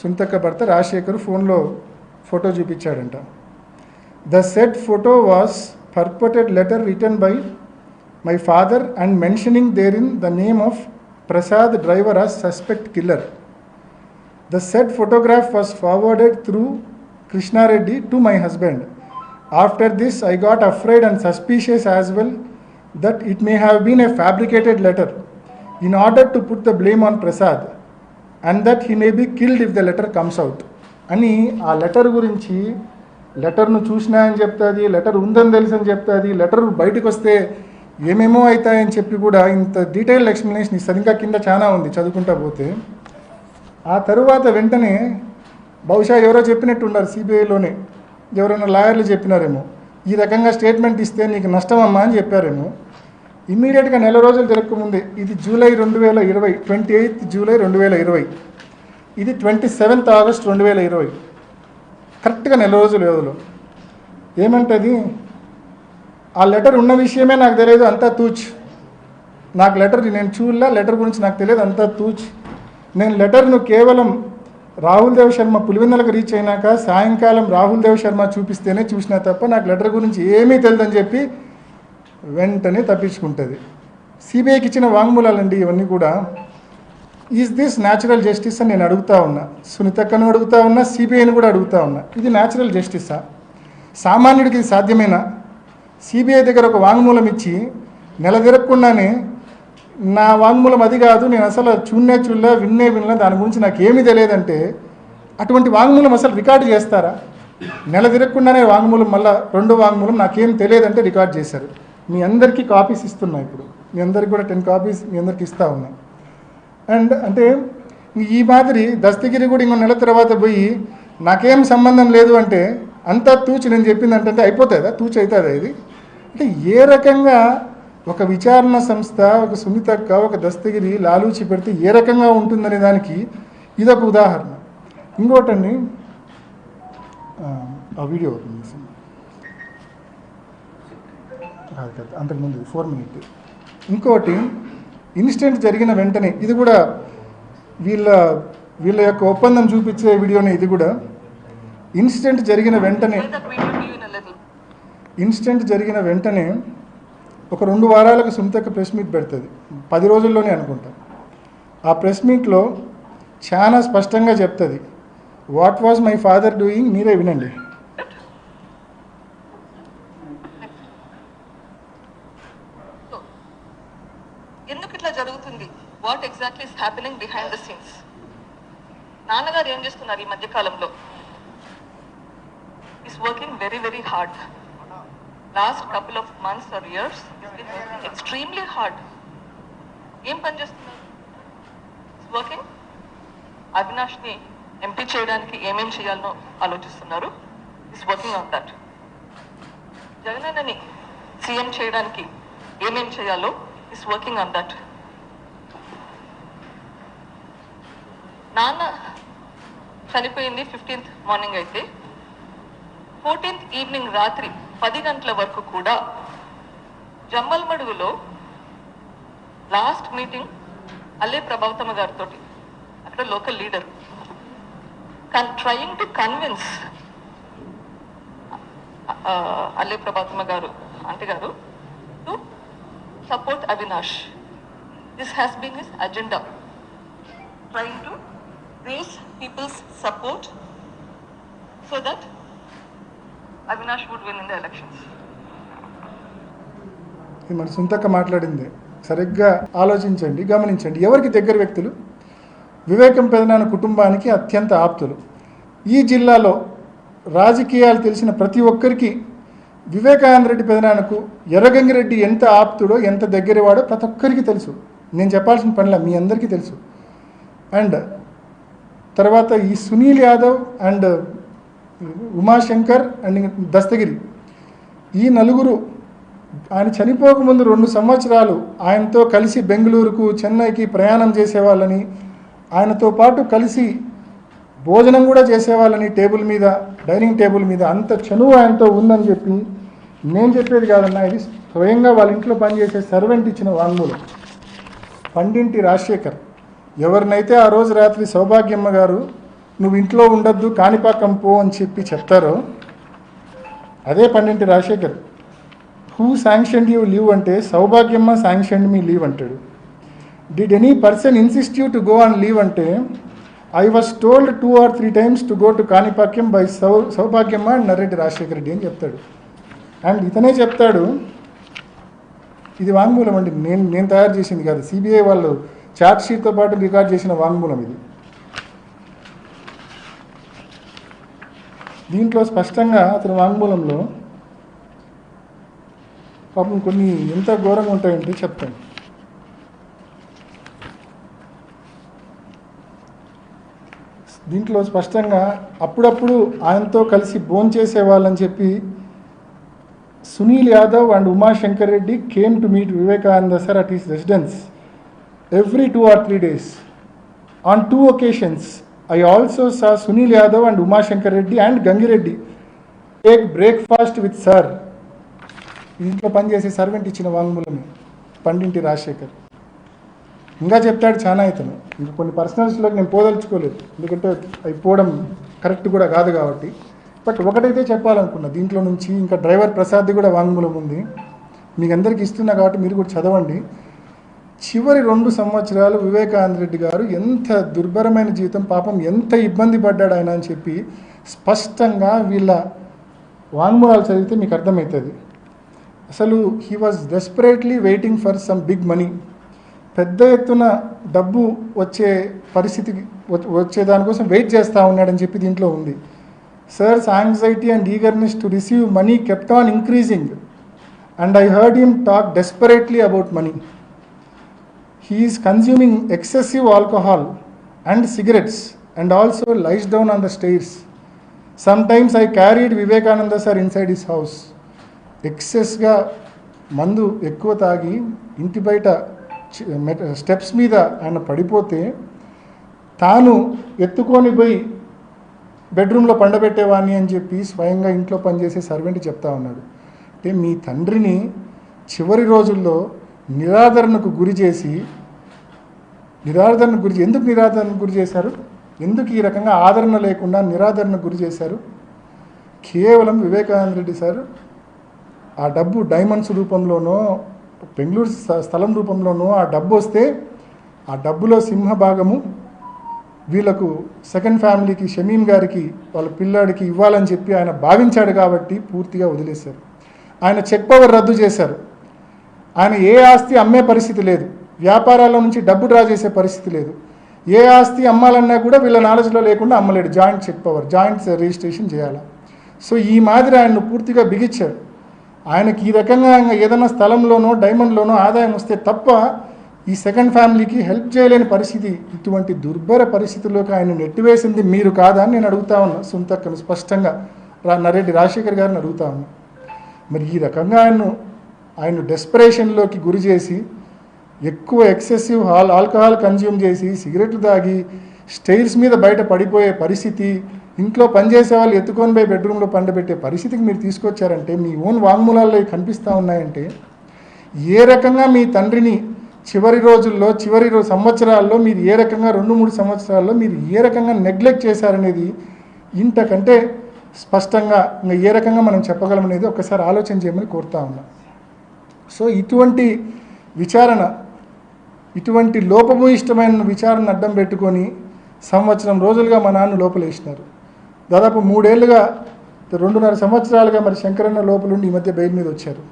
సునీతక్క భర్త రాజశేఖర్ ఫోన్లో photo చూపించాడంట the set photo was purported letter written by my father and mentioning there in the name of Prasad driver as suspect killer The said photograph was forwarded through Krishna Reddy to my husband. After this, I got afraid and suspicious as well that it may have been a fabricated letter in order to put the blame on and that he may be killed if the letter comes out అని ఆ letter గురించి లెటర్ను చూసినా అని చెప్తుంది letter ఉందని తెలుసు అని చెప్తుంది లెటర్ బయటకు వస్తే ఏమేమో అవుతాయని చెప్పి కూడా ఇంత డీటెయిల్డ్ ఎక్స్ప్లెనేషన్ ఇస్తారు. ఇంకా కింద చాలా ఉంది చదువుకుంటా పోతే. ఆ తరువాత వెంటనే బహుశా ఎవరో చెప్పినట్టు ఉన్నారు సిబిఐలోనే ఎవరైనా లాయర్లు చెప్పినారేమో. ఈ రకంగా స్టేట్మెంట్ ఇస్తే నీకు నష్టమమ్మా అని చెప్పారేమో. ఇమ్మీడియట్గా నెల రోజులు తిరగకముందే ఇది జూలై రెండు వేల ఇరవై ట్వంటీ ఎయిత్ జూలై రెండు వేల ఇరవై. ఇది ట్వంటీ సెవెంత్ ఆగస్ట్ రెండు వేల ఇరవై. కరెక్ట్గా నెల రోజుల వ్యవధిలో. ఏమంటది? ఆ లెటర్ ఉన్న విషయమే నాకు తెలియదు అంతా తూచ్. నాకు లెటర్ నేను చూడలే లెటర్ గురించి నాకు తెలియదు అంతా తూచ్. నేను లెటర్ను కేవలం రాహుల్ దేవ్ శర్మ పులివెందులకు రీచ్ అయినాక సాయంకాలం రాహుల్ దేవ్ శర్మ చూపిస్తేనే చూసినా తప్ప నాకు లెటర్ గురించి ఏమీ తెలియదని చెప్పి వెంటనే తప్పించుకుంటుంది. సిబిఐకి ఇచ్చిన వాంగ్మూలాలండి ఇవన్నీ కూడా. ఈజ్ దిస్ న్యాచురల్ జస్టిస్ అని నేను అడుగుతా ఉన్నా. సునీతక్కను అడుగుతా ఉన్నా సిబిఐని కూడా అడుగుతా ఉన్నా. ఇది న్యాచురల్ జస్టిసా సామాన్యుడికి ఇది సాధ్యమేనా? సిబిఐ దగ్గర ఒక వాంగ్మూలం ఇచ్చి నెల తిరగకుండానే నా వాంగ్మూలం అది కాదు నేను అసలు చూన్నే చూడలే విన్నే వినలే దాని గురించి నాకు ఏమీ తెలియదంటే అటువంటి వాంగ్మూలం అసలు రికార్డు చేస్తారా? నెల తిరగకుండానే వాంగ్మూలం మళ్ళీ రెండో వాంగ్మూలం నాకేం తెలియదంటే రికార్డ్ చేశారు. మీ అందరికీ కాపీస్ ఇస్తున్నా ఇప్పుడు. మీ అందరికి కూడా టెన్ కాపీస్ మీ అందరికి ఇస్తూ ఉన్నా. అండ్ అంటే ఈ మాదిరి దస్తగిరి కూడా ఇంకో నెల తర్వాత పోయి నాకేం సంబంధం లేదు అంటే అంతా తూచి నేను చెప్పింది అంటే అయిపోతుందా తూచి అవుతుందా ఇది? అంటే ఏ రకంగా ఒక విచారణ సంస్థ ఒక సునీతక్క ఒక దస్తగిరి లాలూచి పెడితే ఏ రకంగా ఉంటుందనే దానికి ఇదొక ఉదాహరణ. ఇంకోటండి ఆ, ఆ వీడియో ఓపెన్ కాదు కాదు అంతకుముందు ఫోర్ మినిట్ ఇంకోటి ఇన్సిడెంట్ జరిగిన వెంటనే ఇది కూడా వీళ్ళ వీళ్ళ యొక్క ఒప్పందం చూపించే వీడియోనే ఇది కూడా. ఇన్సిడెంట్ జరిగిన వెంటనే ఇన్సిడెంట్ జరిగిన వెంటనే ఒక రెండు వారాలకు సుమితక్క ప్రెస్ మీట్ పెడుతుంది. పది రోజుల్లోనే అనుకుంటా. ఆ ప్రెస్ మీట్లో చాలా స్పష్టంగా చెప్తుంది what was my father doing మీరే వినండి So, ఎందుకు ఇట్లా జరుగుతుంది? What exactly is happening behind the scenes నాన్నగారు ఏం చేస్తున్నారు ఈ మధ్య కాలంలో? Is working very very hard last couple of months or years working extremely hard ఏం పని చేస్తున్నారు? వర్కింగ్ అవినాష్ని ఎంపీ చేయడానికి ఏమేం చేయాలనో ఆలోచిస్తున్నారు. ఇస్ వర్కింగ్ ఆన్ దట్ జగనన్నని సీఎం చేయడానికి ఏమేం చేయాలో ఇస్ వర్కింగ్ ఆన్ దట్ నాన్న చనిపోయింది ఫిఫ్టీన్త్ మార్నింగ్ అయితే. ఫోర్టీన్త్ ఈవినింగ్ రాత్రి పది గంటల వరకు కూడా జమ్మల్మడుగులో లాస్ట్ మీటింగ్ అల్లే ప్రభావతమ్మ గారితో అక్కడ లోకల్ లీడర్ కన్ trying to convince Alle Prabhathamma గారు ఆంటీ గారు support Avinash This has been his agenda trying to raise people's support so that Avinash would win in the elections. మన సుంతక్క మాట్లాడింది. సరిగ్గా ఆలోచించండి గమనించండి. ఎవరికి దగ్గర వ్యక్తులు? వివేకం పెదనాన్న కుటుంబానికి అత్యంత ఆప్తులు. ఈ జిల్లాలో రాజకీయాలు తెలిసిన ప్రతి ఒక్కరికి వివేకానంద రెడ్డి పెదనాన్నకు ఎర్రగంగిరెడ్డి ఎంత ఆప్తుడో ఎంత దగ్గరవాడో ప్రతి ఒక్కరికి తెలుసు. నేను చెప్పాల్సిన పనిలా మీ అందరికీ తెలుసు. అండ్ తర్వాత ఈ సునీల్ యాదవ్ అండ్ ఉమాశంకర్ అండ్ దస్తగిరి. ఈ నలుగురు ఆయన చనిపోకముందు రెండు సంవత్సరాలు ఆయనతో కలిసి బెంగళూరుకు చెన్నైకి ప్రయాణం చేసేవాళ్ళని ఆయనతో పాటు కలిసి భోజనం కూడా చేసేవాళ్ళని టేబుల్ మీద డైనింగ్ టేబుల్ మీద అంత చనువు ఆయనతో ఉందని చెప్పి నేను చెప్పేది కాదన్నా ఇది స్వయంగా వాళ్ళ ఇంట్లో పనిచేసే సర్వెంట్ ఇచ్చిన వాంగ్మూలం. పండింటి రాజశేఖర్ ఎవరినైతే ఆ రోజు రాత్రి సౌభాగ్యమ్మ గారు నువ్వు ఇంట్లో ఉండొద్దు కాణిపాకం పో అని చెప్పి చెప్తారో అదే Pandinti Rajasekhar. Who sanction you leave అంటే సౌభాగ్యమ్మ శాంక్షన్ మీ లీవ్ అంటాడు. Did any person insist you to go on leave అంటే I was told two or three times to go to Kanipakam by సౌ సౌభాగ్యమ్మ అండ్ నర్రెడ్డి రాజశేఖర రెడ్డి అని చెప్తాడు. And ఇతనే చెప్తాడు ఇది వాంగ్మూలం అండి నేను నేను తయారు చేసింది కాదు సిబిఐ వాళ్ళు ఛార్జ్ షీట్తో పాటు రికార్డ్ చేసిన వాంగ్మూలం ఇది. దీంట్లో స్పష్టంగా అతని వాంగ్మూలంలో పాపం కొన్ని ఎంత ఘోరంగా ఉంటాయంటే చెప్తాను దీంట్లో స్పష్టంగా అప్పుడప్పుడు ఆయనతో కలిసి భోంచేసే వాళ్ళని చెప్పి Sunil Yadav and Umashankar Reddy came to meet Vivekananda sir at his residence every two or three days on two occasions I also saw Sunil Yadav and Umashankar Reddy and Gangireddy take breakfast with sir ఇంట్లో పనిచేసే servant ఇచ్చిన వాంగ్మూలమే. పండింటి రాజశేఖర్. ఇంకా చెప్తాడు చాలా ఇతను. ఇంకా కొన్ని పర్సనల్స్లోకి నేను పోదలుచుకోలేదు. ఎందుకంటే అవి పోవడం కరెక్ట్ కూడా కాదు కాబట్టి. బట్ ఒకటైతే చెప్పాలనుకున్నా దీంట్లో నుంచి ఇంకా డ్రైవర్ ప్రసాద్ది కూడా వాంగ్మూలం ఉంది. మీకు అందరికి ఇస్తున్నా కాబట్టి మీరు కూడా చదవండి. చివరి రెండు సంవత్సరాలు వివేకానంద రెడ్డి గారు ఎంత దుర్భరమైన జీవితం పాపం ఎంత ఇబ్బంది పడ్డాడు ఆయన అని చెప్పి స్పష్టంగా వీళ్ళ వాంగ్మూలాలు చదివితే మీకు అర్థమవుతుంది. అసలు he was desperately waiting for some big money పెద్ద ఎత్తున డబ్బు వచ్చే పరిస్థితికి వచ్చే దానికోసం వెయిట్ చేస్తూ ఉన్నాడని చెప్పి దీంట్లో ఉంది. Sir's anxiety and eagerness to receive money kept on increasing and I heard him talk desperately about money he's consuming excessive alcohol and cigarettes and also lies down on the stairs sometimes I carried Vivekananda sir inside his house ఎక్సెస్గా మందు ఎక్కువ తాగి ఇంటి బయట steps మీద ఆయన పడిపోతే తాను ఎత్తుకొని పోయి బెడ్రూమ్లో పండబెట్టేవాడిని అని చెప్పి స్వయంగా ఇంట్లో పనిచేసే సర్వెంట్ చెప్తా ఉన్నాడు. అంటే మీ తండ్రిని చివరి రోజుల్లో నిరాదరణకు గురి చేసి నిరాదరణకు గురి ఎందుకు నిరాదరణకు గురి చేశారు? ఎందుకు ఈ రకంగా ఆదరణ లేకుండా నిరాదరణకు గురి చేశారు? కేవలం వివేకానంద రెడ్డి సార్ ఆ డబ్బు డైమండ్స్ రూపంలోనో బెంగళూరు స్థలం రూపంలోనూ ఆ డబ్బు వస్తే ఆ డబ్బులో సింహ భాగము వీళ్ళకు సెకండ్ ఫ్యామిలీకి షమీన్ గారికి వాళ్ళ పిల్లాడికి ఇవ్వాలని చెప్పి ఆయన భావించాడు కాబట్టి పూర్తిగా వదిలేశారు. ఆయన చెక్ పవర్ రద్దు చేశారు. ఆయన ఏ ఆస్తి అమ్మే పరిస్థితి లేదు. వ్యాపారాల నుంచి డబ్బు డ్రా చేసే పరిస్థితి లేదు. ఏ ఆస్తి అమ్మాలన్నా కూడా వీళ్ళ నాలెడ్జ్లో లేకుండా అమ్మలేడు. Joint check power joint registration చేయాలి? సో ఈ మాదిరి ఆయన్ను పూర్తిగా బిగించారు. ఆయనకి ఈ రకంగా ఏదైనా స్థలంలోనో డైమండ్లోనో ఆదాయం వస్తే తప్ప ఈ సెకండ్ ఫ్యామిలీకి హెల్ప్ చేయలేని పరిస్థితి. ఇటువంటి దుర్భర పరిస్థితుల్లోకి ఆయన నెట్టివేసింది మీరు కాదా అని నేను అడుగుతా ఉన్నా. సొంతక్కను స్పష్టంగా రా నరెడ్డి రాజశేఖర్ గారిని అడుగుతా ఉన్నా. మరి ఈ రకంగా ఆయన్ను ఆయన డెస్పరేషన్లోకి గురి చేసి ఎక్కువ ఎక్సెసివ్ ఆల్ ఆల్కహాల్ కన్జ్యూమ్ చేసి సిగరెట్లు తాగి స్టైల్స్ మీద బయట పడిపోయే పరిస్థితి ఇంట్లో పనిచేసే వాళ్ళు ఎత్తుకొని పోయి బెడ్రూమ్లో పండబెట్టే పరిస్థితికి మీరు తీసుకొచ్చారంటే మీ ఓన్ వాంగ్మూలాల్లో కనిపిస్తూ ఉన్నాయంటే ఏ రకంగా మీ తండ్రిని చివరి రోజుల్లో చివరి రో సంవత్సరాల్లో మీరు ఏ రకంగా రెండు మూడు సంవత్సరాల్లో మీరు ఏ రకంగా నెగ్లెక్ట్ చేశారనేది ఇంతకంటే స్పష్టంగా ఇంకా ఏ రకంగా మనం చెప్పగలం అనేది ఒకసారి ఆలోచన చేయమని కోరుతా ఉన్నా. సో ఇటువంటి విచారణ ఇటువంటి లోపభూయిష్టమైన విచారణ అడ్డం పెట్టుకొని సంవత్సరం రోజులుగా మా నాన్న లోపలేసినారు. దాదాపు మూడేళ్ళుగా రెండున్నర సంవత్సరాలుగా మరి శంకరన్న లోపలుండి ఈ మధ్య బెయిల్ మీద వచ్చారు.